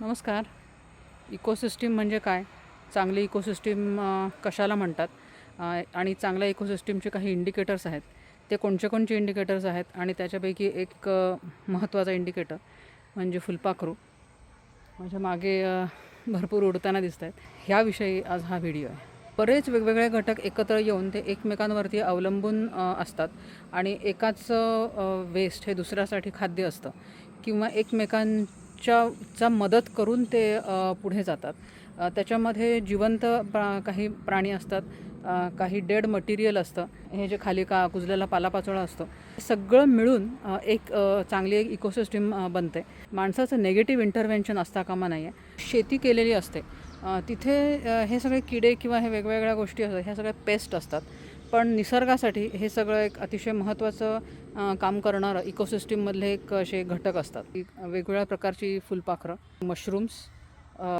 नमस्कार. इकोसिस्टीम म्हणजे काय? चांगली इकोसिस्टीम कशाला म्हणतात? आणि चांगल्या इकोसिस्टीमचे काही इंडिकेटर्स आहेत. ते कोणचे कोणचे इंडिकेटर्स आहेत? आणि त्याच्यापैकी एक महत्त्वाचा इंडिकेटर म्हणजे फुलपाखरू. माझ्या मागे भरपूर उडताना दिसत आहेत ह्याविषयी आज हा व्हिडिओ आहे. बरेच वेगवेगळे घटक एकत्र येऊन ते एकमेकांवरती अवलंबून असतात. आणि एकाच वेस्ट हे दुसऱ्यासाठी खाद्य असतं. किंवा एकमेकां च्या चा मदत करून ते पुढे जातात. त्याच्यामध्ये जिवंत प्रा काही प्राणी असतात. काही डेड मटेरियल असतं. हे जे खाली का कुजलेला पालापाचोळा असतो. सगळं मिळून एक चांगली एक इकोसिस्टीम बनते. माणसाचं नेगेटिव्ह इंटरव्हेन्शन असता कामा नाही आहे शेती केलेली असते. तिथे हे सगळे किडे किंवा हे वेगवेगळ्या गोष्टी असतात. ह्या सगळ्या पेस्ट असतात. पण निसर्गासाठी हे सगळं एक अतिशय महत्त्वाचं काम करणारं इकोसिस्टीममधले एक असे घटक असतात. वेगवेगळ्या प्रकारची फुलपाखरं मशरूम्स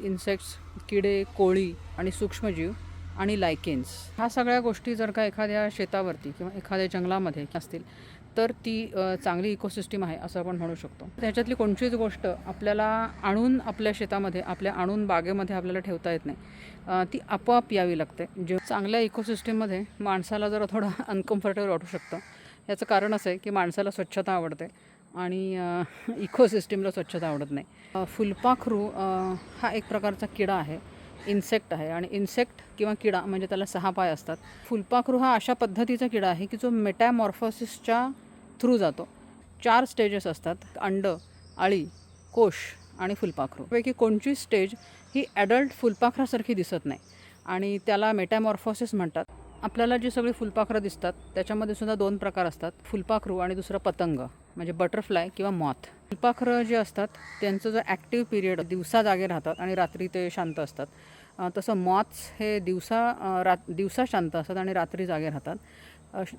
इन्सेक्ट्स किडे कोळी आणि सूक्ष्मजीव आणि लायकेन्स. ह्या सगळ्या गोष्टी जर का एखाद्या शेतावरती किंवा एखाद्या जंगलामध्ये असतील तर ती चांगली इकोसिस्टीम आहे असं आपण म्हणू शकतो. त्याच्यातली कोणतीच गोष्ट आपल्याला आणून आपल्या शेतामध्ये आपल्या आणून बागेमध्ये आपल्याला ठेवता येत नाही. ती आपोआप यावी लागते. जे चांगल्या इकोसिस्टीममध्ये माणसाला जरा थोडं अनकम्फर्टेबल वाटू शकतं. याचं कारण असं आहे की माणसाला स्वच्छता आवडते आणि इकोसिस्टीमला स्वच्छता आवडत नाही. फुलपाखरू हा एक प्रकारचा किडा आहे. इन्सेक्ट आहे आणि इन्सेक्ट किंवा किडा म्हणजे त्याला सहा पाय असतात. फुलपाखरू हा अशा पद्धतीचा किडा आहे की जो मेटॅमॉर्फोसिसच्या थ्रू जातो. चार स्टेजेस असतात. अंड अळी कोश आणि फुलपाखरू. पैकी कोणची स्टेज ही ॲडल्ट फुलपाखरासारखी दिसत नाही आणि त्याला मेटॅमॉर्फोसिस म्हणतात. आपल्याला जी सगळी फुलपाखरं दिसतात त्याच्यामध्ये सुद्धा दोन प्रकार असतात. फुलपाखरू आणि दुसरं पतंग म्हणजे बटरफ्लाय किंवा मॉथ फुलपाखरं जे असतात त्यांचं जो ॲक्टिव्ह पिरियड दिवसा जागे राहतात आणि रात्री ते शांत असतात. तसं मॉथ्स हे दिवसा रात दिवसा शांत असतात आणि रात्री जागे राहतात.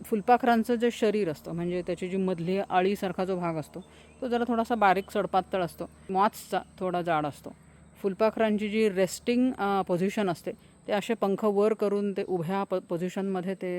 फुलपाखरांचं जे शरीर असतं म्हणजे त्याची जी मधली अळीसारखा जो भाग असतो तो जरा थोडासा बारीक सडपातळ असतो. मॉथ्सचा थोडा जाड असतो. फुलपाखरांची जी रेस्टिंग पोझिशन असते ते असे पंख वर करून ते उभ्या प पोझिशनमध्ये ते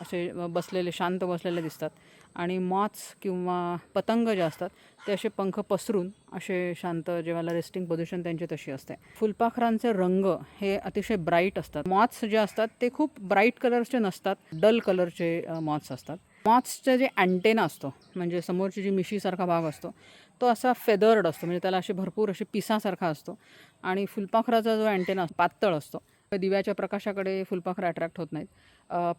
असे बसलेले शांत बसलेले दिसतात. आणि मॉथ्स किंवा पतंग जे असतात ते असे पंख पसरून असे शांत जेव्हा रेस्टिंग पोझिशन त्यांची तशी असते. फुलपाखरांचे रंग हे अतिशय ब्राईट असतात. मॉथ्स जे असतात ते खूप ब्राईट कलरचे नसतात. डल कलरचे मॉथ्स असतात. मॉथ्सचे जे अँटेना असतो म्हणजे समोरची जी मिशीसारखा भाग असतो तो असा फेदर्ड असतो. म्हणजे त्याला असे भरपूर असे पिसासारखा असतो. आणि फुलपाखराचा जो अँटेना पातळ असतो दिव्याच्या प्रकाशाकडे फुलपाखरं अट्रॅक्ट होत नाहीत.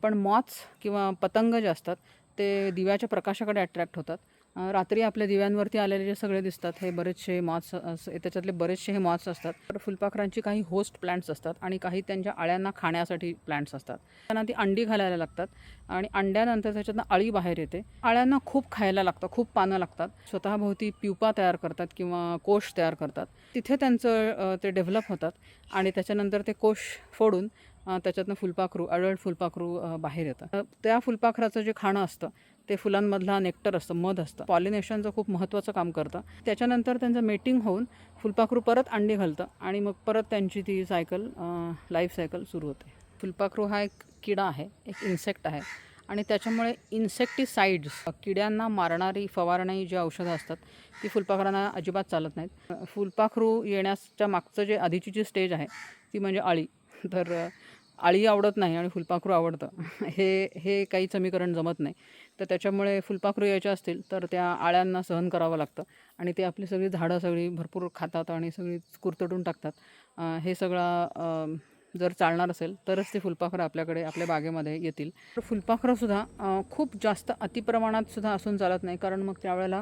पण मॉथ्स किंवा पतंग जे असतात ते दिव्याच्या प्रकाशाकडे अट्रॅक्ट होतात. रात्री आपल्या दिव्यांवरती आलेले जे सगळे दिसतात हे बरेचसे मॉथ्स त्याच्यातले बरेचसे हे मॉथ्स असतात. तर फुलपाखरांची काही होस्ट प्लांट्स असतात आणि काही त्यांच्या अळ्यांना खाण्यासाठी प्लांट्स असतात. त्यांना ती अंडी घालायला लागतात. आणि अंड्यानंतर त्याच्यातनं अळी बाहेर येते. अळ्यांना खूप खायला लागतं खूप पानं लागतात. स्वतःभोवती प्युपा तयार करतात किंवा कोश तयार करतात. तिथे त्यांचं ते डेव्हलप होतात आणि त्याच्यानंतर ते कोश फोडून त्याच्यातनं फुलपाखरू अडल्ट फुलपाखरू बाहेर येतं त्या फुलपाखराचं जे खाणं असतं ते फुलांमधला नेक्टर असतं मध असतं. पॉलिनेशनचं खूप महत्त्वाचं काम करतं. त्याच्यानंतर त्यांचं मेटिंग होऊन फुलपाखरू परत अंडी घालतं आणि मग परत त्यांची ती सायकल लाईफ सायकल सुरू होते. फुलपाखरू हा एक किडा आहे एक इन्सेक्ट आहे. आणि त्याच्यामुळे इन्सेक्टिसाइड्स किड्यांना मारणारी फवारणी जी औषधं असतात ती फुलपाखरांना अजिबात चालत नाहीत. फुलपाखरू येण्याच्या मागचं जे आधीची जी स्टेज आहे ती म्हणजे आळी तर आळी आवडत नाही आणि फुलपाखरू आवडतं. हे हे काही समीकरण जमत नाही. तर त्याच्यामुळे फुलपाखरू यायचे असतील तर त्या आळ्यांना सहन करावं लागतं. आणि ते आपली सगळी झाडं सगळी भरपूर खातात आणि सगळी कुरतडून टाकतात. हे सगळं जर चालणार असेल तरच ते फुलपाखरं आपल्याकडे आपल्या बागेमध्ये येतील. तर फुलपाखरंसुद्धा खूप जास्त अतिप्रमाणात सुद्धा असून चालत नाही. कारण मग त्यावेळेला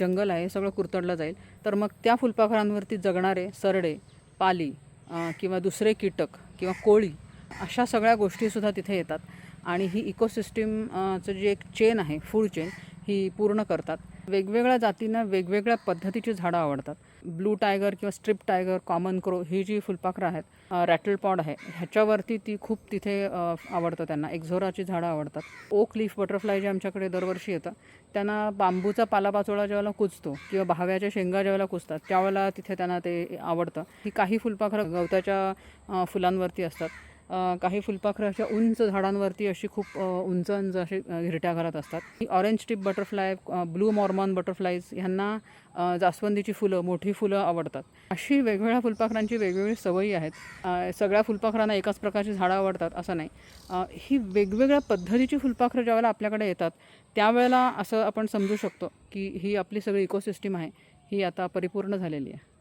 जंगल आहे सगळं कुरतडलं जाईल. तर मग त्या फुलपाखरांवरती जगणारे सरडे पाली किंवा दुसरे कीटक किंवा कोळी अशा सगळ्या गोष्टीसुद्धा तिथे येतात. आणि ही इकोसिस्टीमचं जी एक चेन आहे फूड चेन ही पूर्ण करतात. वेगवेगळ्या जातींना वेगवेगळ्या पद्धतीची झाडं आवडतात. ब्लू टायगर किंवा स्ट्रिप टायगर कॉमन क्रो ही जी फुलपाखरं आहेत रॅटल पॉड आहे ह्याच्यावरती ती खूप तिथे आवडतं त्यांना. एक्झोराची झाडं आवडतात. ओक लीफ बटरफ्लाय जे आमच्याकडे दरवर्षी येतं त्यांना बांबूचा पालापाचोळा ज्यावेळेला कुजतो किंवा भाव्याच्या शेंगा ज्यावेळेला कुजतात त्यावेळेला तिथे त्यांना ते आवडतं. ही काही फुलपाखरं गवताच्या फुलांवरती असतात. काही फुलपाखरं अशा उंच झाडांवरती अशी खूप उंच उंच अशी घिरट्या घरात असतात. ही orange tip butterfly blue mormon butterflies ह्यांना जास्वंदीची फुलं मोठी फुलं आवडतात. अशी वेगवेगळ्या फुलपाखरांची वेगवेगळी सवयी आहेत. सगळ्या फुलपाखरांना एकाच प्रकारची झाडं आवडतात असं नाही. ही वेगवेगळ्या पद्धतीची फुलपाखरं ज्यावेळेला आपल्याकडे येतात त्यावेळेला असं आपण समजू शकतो की ही आपली सगळी इकोसिस्टीम आहे. ही आता परिपूर्ण झालेली आहे.